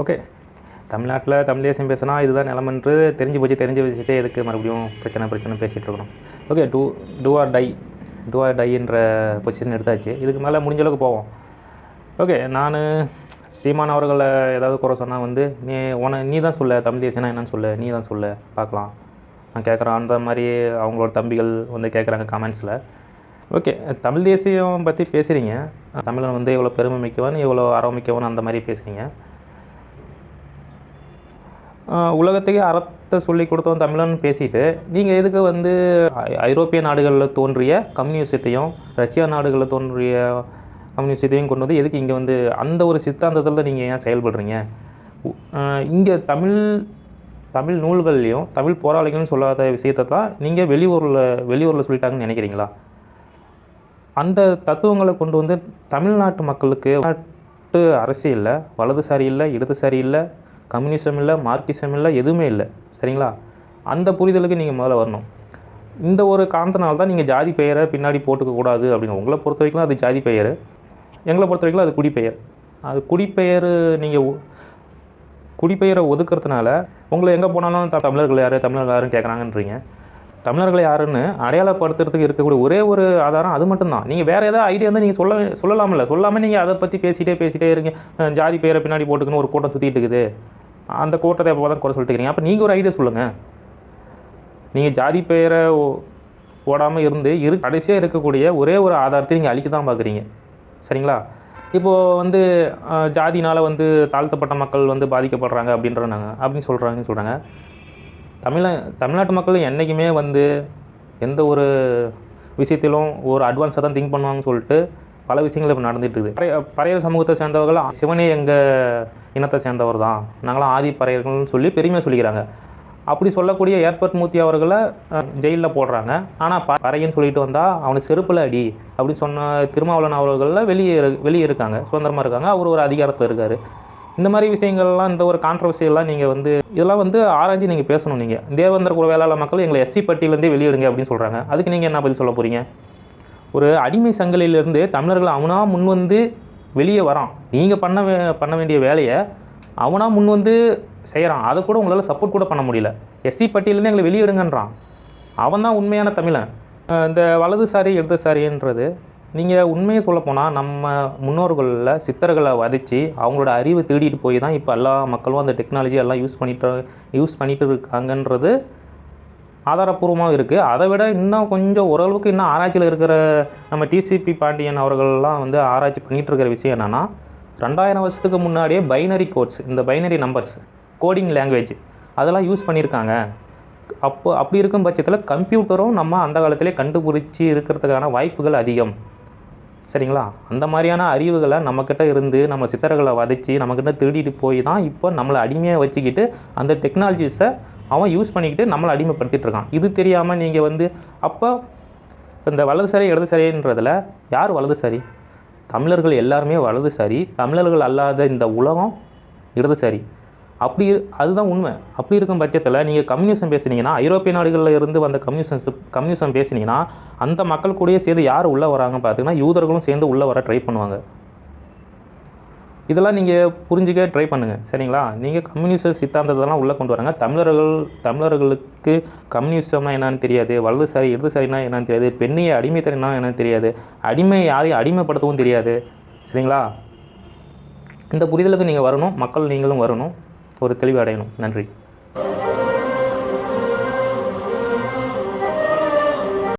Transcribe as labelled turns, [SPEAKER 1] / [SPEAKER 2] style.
[SPEAKER 1] Okay தமிழ்நாட்டில் தமிழ் தேசியம் பேசினா இதுதான் நிலமன்று தெரிஞ்சு போச்சு தெரிஞ்ச விஷயத்தை எதுக்கு மறுபடியும் பிரச்சனை பிரச்சனை பேசிகிட்டு இருக்கணும். Okay two two R tie two R டைன்ற position எடுத்தாச்சு. இதுக்கு மேலே முடிஞ்ச அளவுக்கு போவோம். ஓகே நான் சீமான் அவர்களை ஏதாவது குறை சொன்னால் வந்து நீ உன நீ தான் சொல்ல தமிழ் தேசியம்னா என்னன்னு சொல்ல நீ தான் சொல்ல பார்க்கலாம். நான் கேட்குறேன் அந்த மாதிரி அவங்களோட தம்பிகள் வந்து கேட்குறாங்க கமெண்ட்ஸில் ஓகே தமிழ் தேசியம் பற்றி பேசுகிறீங்க தமிழன் வந்து எவ்வளோ பெருமை மிக்கவன் எவ்வளோ அறமிக்கவன் அந்த மாதிரி பேசுகிறீங்க உலகத்தையே உலகத்துக்கே அறத்தை சொல்லி கொடுத்தவன் தமிழன் பேசிட்டு நீங்கள் எதுக்கு வந்து ஐ- ஐரோப்பிய நாடுகளில் தோன்றிய கம்யூனிசத்தையும் ரஷ்யா நாடுகளில் தோன்றிய கம்யூனிசத்தையும் கொண்டு வந்து எதுக்கு இங்கே வந்து அந்த ஒரு சித்தாந்தத்தில் தான் நீங்கள் ஏன் செயல்படுறீங்க? இங்கே தமிழ் தமிழ் நூல்கள்லையும் தமிழ் போராளிகள்னு சொல்லாத விஷயத்தை தான் நீங்கள் வெளியூரில் வெளியூரில் சொல்லிட்டாங்கன்னு நினைக்கிறீங்களா? அந்த தத்துவங்களை கொண்டு வந்து தமிழ்நாட்டு மக்களுக்கு நாட்டு அரசியலில் வலதுசாரி இல்லை இடதுசாரி இல்லை கம்யூனிசம் இல்லை மார்க்கிசம் இல்லை எதுவுமே இல்லை. சரிங்களா? அந்த புரிதலுக்கு நீங்கள் முதல்ல வரணும். இந்த ஒரு காரணத்தினால தான் நீங்கள் ஜாதி பெயரை பின்னாடி போட்டுக்கக்கூடாது அப்படின்னு. உங்களை பொறுத்த வரைக்கும் அது ஜாதி பெயர். எங்களை பொறுத்த வரைக்கும் அது குடிப்பெயர் அது குடிப்பெயர் நீங்கள் குடிப்பெயரை ஒதுக்குறதுனால உங்களை எங்கே போனாலும் தமிழர்கள் யார் தமிழர்கள் யாரும் கேட்குறாங்கன்றீங்க தமிழர்களை யாருன்னு அடையாளப்படுத்துறதுக்கு இருக்கக்கூடிய ஒரே ஒரு ஆதாரம் அது மட்டும்தான். நீங்கள் வேறு ஏதாவது ஐடியா இருந்தால் நீங்கள் சொல்ல சொல்லலாமில்ல சொல்லாமல் நீங்கள் அதை பற்றி பேசிகிட்டே பேசிகிட்டே இருங்க. ஜாதி பெயரை பின்னாடி போட்டுக்கணும் ஒரு கூட்டம் சுற்றிட்டு இருக்குது. அந்த கூட்டத்தை எப்போ தான் குறை சொல்லிட்டு அப்போ நீங்கள் ஒரு ஐடியா சொல்லுங்கள் நீங்கள் ஜாதி பெயரை ஓடாமல் இருந்து இரு கடைசியாக இருக்கக்கூடிய ஒரே ஒரு ஆதாரத்தை நீங்கள் அழிக்க தான் பார்க்குறீங்க சரிங்களா? இப்போது வந்து ஜாதினால் வந்து தாழ்த்தப்பட்ட மக்கள் வந்து பாதிக்கப்படுறாங்க அப்படின்றாங்க அப்படின்னு சொல்கிறாங்கன்னு சொல்கிறாங்க தமிழ தமிழ்நாட்டு மக்கள் என்றைக்குமே வந்து எந்த ஒரு விஷயத்திலும் ஒரு அட்வான்ஸாக தான் திங்க் பண்ணுவாங்கன்னு சொல்லிட்டு பல விஷயங்கள் இப்போ நடந்துகிட்டு இருக்குது. பறைய பறையர் சமூகத்தை சேர்ந்தவர்கள் சிவனே எங்கள் இனத்தை சேர்ந்தவர் தான். நாங்களாம் ஆதி பறையர்கள்னு சொல்லி பெருமையாக சொல்லிக்கிறாங்க. அப்படி சொல்லக்கூடிய ஏற்பட் மூர்த்தி அவர்களை ஜெயிலில் போடுறாங்க. ஆனால் ப பறையன்னு சொல்லிட்டு வந்தால் அவனுக்கு செருப்பில் அடி அப்படின்னு சொன்ன திருமாவளவன் அவர்களில் வெளியே இரு- வெளியே இருக்காங்க. சுதந்திரமாக இருக்காங்க. அவர் ஒரு அதிகாரத்தில் இருக்கார். இந்த மாதிரி விஷயங்கள்லாம் இந்த ஒரு கான்ட்ரவர்சியெல்லாம் நீங்கள் வந்து இதெல்லாம் வந்து ஆராய்ச்சி நீங்கள் பேசணும் நீங்கள் தேவேந்திர குல வேளாள மக்கள் எங்களை எஸ்சி பட்டியலேருந்தே வெளியிடுங்க அப்படின்னு சொல்கிறாங்க அதுக்கு நீங்கள் என்ன பதில் சொல்ல போகிறீங்க ஒரு அடிமை சங்கிலியிலேருந்து தமிழர்கள் அவனாக முன் வந்து வெளியே வரான். நீங்கள் பண்ண வே பண்ண வேண்டிய வேலையை அவனாக முன் வந்து செய்கிறான் அதை கூட உங்களால் சப்போர்ட் கூட பண்ண முடியல. எஸ்சி பட்டியலேருந்து எங்களை வெளியிடுங்கன்றான். அவன் தான் உண்மையான தமிழன். இந்த வலதுசாரி இடதுசாரின்றது நீங்கள் உண்மையை சொல்லப்போனால் நம்ம முன்னோர்களில் சித்தர்களை வதைச்சி அவங்களோட அறிவை தேடிட்டு போய் தான் இப்போ எல்லா மக்களும் அந்த டெக்னாலஜி எல்லாம் யூஸ் பண்ணிட்டு யூஸ் பண்ணிட்டு இருக்காங்கன்றது ஆதாரப்பூர்வமாக இருக்குது அதை விட இன்னும் கொஞ்சம் ஓரளவுக்கு இன்னும் ஆராய்ச்சியில் இருக்கிற நம்ம டிசிபி பாண்டியன் அவர்கள்லாம் வந்து ஆராய்ச்சி பண்ணிகிட்டு இருக்கிற விஷயம் என்னென்னா ரெண்டாயிரம் வருஷத்துக்கு முன்னாடியே பைனரி கோட்ஸ் இந்த பைனரி நம்பர்ஸ் கோடிங் லாங்குவேஜ் அதெல்லாம் யூஸ் பண்ணியிருக்காங்க. அப்போ அப்படி இருக்கும் பட்சத்தில் கம்ப்யூட்டரும் நம்ம அந்த காலத்திலே கண்டுபிடிச்சி இருக்கிறதுக்கான வாய்ப்புகள் அதிகம். சரிங்களா? அந்த மாதிரியான அறிவுகளை நம்மக்கிட்ட இருந்து நம்ம சித்தர்களை வதைச்சி நம்மக்கிட்ட திருடிட்டு போய் தான் இப்போ நம்மளை அடிமையாக வச்சுக்கிட்டு அந்த டெக்னாலஜிஸை அவன் யூஸ் பண்ணிக்கிட்டு நம்மளை அடிமைப்படுத்திட்டு இருக்கான். இது தெரியாமல் நீங்கள் வந்து அப்போ இந்த வலதுசாரி இடதுசாரின்றதில் யார் வலதுசாரி தமிழர்கள் எல்லாருமே வலதுசாரி தமிழர்கள் அல்லாத இந்த உலகம் இடதுசாரி அப்படி அதுதான் உண்மை. அப்படி இருக்கும் பட்சத்தில் நீங்கள் கம்யூனிசம் பேசுனீங்கன்னா ஐரோப்பிய நாடுகளில் இருந்து வந்த கம்யூனிசம் கம்யூனிசம் பேசுனீங்கன்னா அந்த மக்கள் கூடயே சேர்ந்து யார் உள்ளே வராங்க பார்த்தீங்கன்னா யூதர்களும் சேர்ந்து உள்ளே வர ட்ரை பண்ணுவாங்க. இதெல்லாம் நீங்கள் புரிஞ்சுக்க ட்ரை பண்ணுங்கள் சரிங்களா? நீங்கள் கம்யூனிச சித்தாந்தத்தெல்லாம் உள்ளே கொண்டு வராங்க. தமிழர்கள் தமிழர்களுக்கு கம்யூனிசம்னா என்னன்னு தெரியாது. வலதுசாரி இடதுசாரினா என்னன்னு தெரியாது. பெண்ணையை அடிமைத்தனா என்னன்னு தெரியாது. அடிமை யாரையும் அடிமைப்படுத்தவும் தெரியாது. சரிங்களா? இந்த புரிதலுக்கு நீங்கள் வரணும். மக்கள் நீங்களும் வரணும். ஒரு தெளிவு அடையணும். நன்றி.